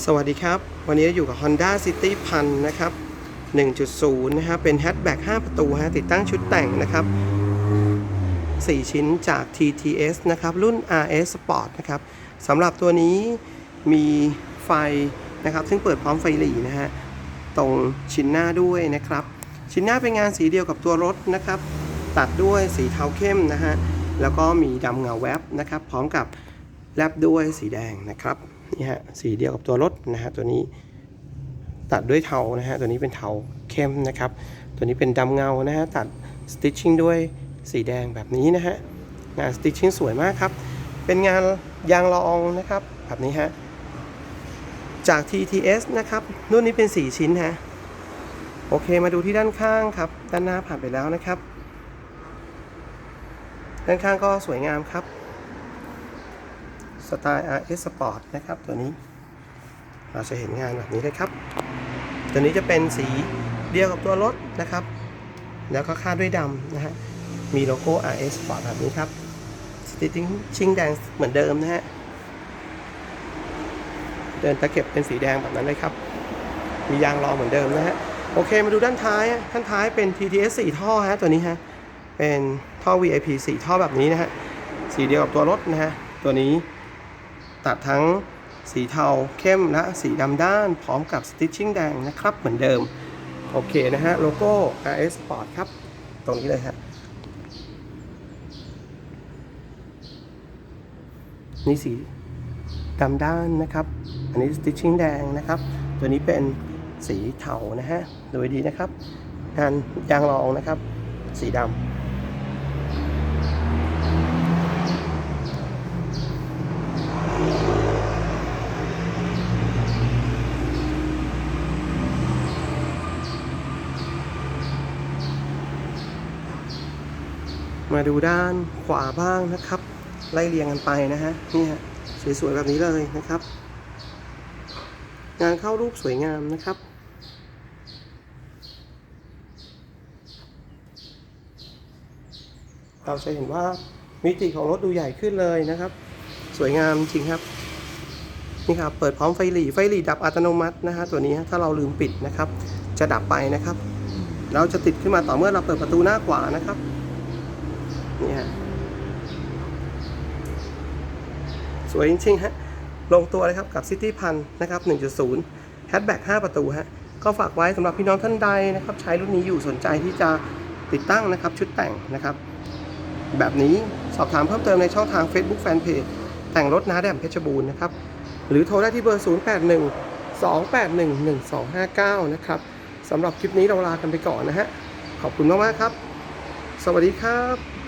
สวัสดีครับ วันนี้อยู่กับ Honda City พันนะครับ 1.0 นะครับ เป็นแฮชแบ็ก5ประตูฮะติดตั้งชุดแต่งนะครับ 4 ชิ้นจาก TTS นะครับ รุ่น RS Sport นะครับสำหรับตัวนี้มีไฟนะครับ ซึ่งเปิดพร้อมไฟหลีนะฮะ ตรงชิ้นหน้าด้วยนะครับ ชิ้นหน้าเป็นงานสีเดียวกับตัวรถนะครับ ตัดด้วยสีเทาเข้มนะฮะ แล้วก็มีดำเงาแวบนะครับ พร้อมกับแลบด้วยสีแดงนะครับ นี่ฮะสีเดียวกับตัวรถนะฮะตัวนี้ตัดด้วยเทานะฮะตัวนี้เป็นเทาเข้มนะครับ ตัวนี้เป็นดำเงานะฮะตัดสติชชิ่งด้วยสีแดงแบบนี้นะฮะงานสติชชิ่งสวยมากครับ เป็นงานยางละอองนะครับแบบนี้ฮะจาก TTS นะครับรุ่นนี้เป็น 4 ชิ้นฮะโอเคมาดูที่ด้านข้างครับ ด้านหน้าผ่านไปแล้วนะครับ ด้านข้างก็สวยงามครับ สไตล์ RS Sport นะครับ ตัวนี้ เราจะเห็นงานแบบนี้เลยครับ ตัวนี้จะเป็นสีเดียวกับตัวรถนะครับ แล้วก็คาดด้วยดำนะฮะ มีโลโก้ RS Sport แบบนี้ครับสติชิ่งชิงแดงเหมือนเดิมนะฮะ เดินตะเข็บเป็นสีแดงแบบนั้นเลยครับ มียางรองเหมือนเดิมนะฮะ โอเคมาดูด้านท้ายด้านท้ายเป็น TTS 4 ท่อฮะตัวนี้ฮะ เป็นท่อ VIP 4 ท่อแบบนี้นะฮะสีเดียวกับตัวรถนะฮะ ตัวนี้ ตัดทั้งสีเทาเข้มและสีดำด้าน พร้อมกับสติชชิ่งแดงนะครับเหมือนเดิม โอเคนะฮะ โลโก้ RS Sport ครับ ตรงนี้เลยฮะนี่สีดำด้านนะครับ อันนี้สติชชิ่งแดงนะครับ ตัวนี้เป็นสีเทานะฮะดูดีนะครับงานยางรองนะครับ สีดำ มาดูด้านขวาบ้างนะครับ ไล่เรียงกันไปนะฮะนี่ฮะสวยๆแบบนี้เลยนะครับ งานเข้ารูปสวยงามนะครับเราจะเห็นว่ามิติของรถดูใหญ่ขึ้นเลยนะครับ สวยงามจริงครับ นี่ครับเปิดพร้อมไฟหลีไฟหลีดับอัตโนมัตินะฮะตัวนี้ถ้าเราลืมปิดนะครับ จะดับไปนะครับ เราจะติดขึ้นมาต่อเมื่อเราเปิดประตูหน้าขวานะครับ นี่ฮะสวยจริงๆฮะลงตัวเลยครับกับ City พันนะครับ 1.0 แฮชแบ็ก5ประตูฮะก็ฝากไว้สำหรับพี่น้องท่านใดนะครับ ใช้รุ่นนี้อยู่สนใจที่จะติดตั้งนะครับ ชุดแต่งนะครับ แบบนี้สอบถามเพิ่มเติมในช่องทาง Facebook Fanpage แต่งรถน้าแดมเพชรบูรณ์นะครับ หรือโทรได้ที่เบอร์ 081 281 1259 นะครับสำหรับคลิปนี้เราลากันไปก่อนนะฮะ ขอบคุณมาก ๆ ครับ สวัสดีครับ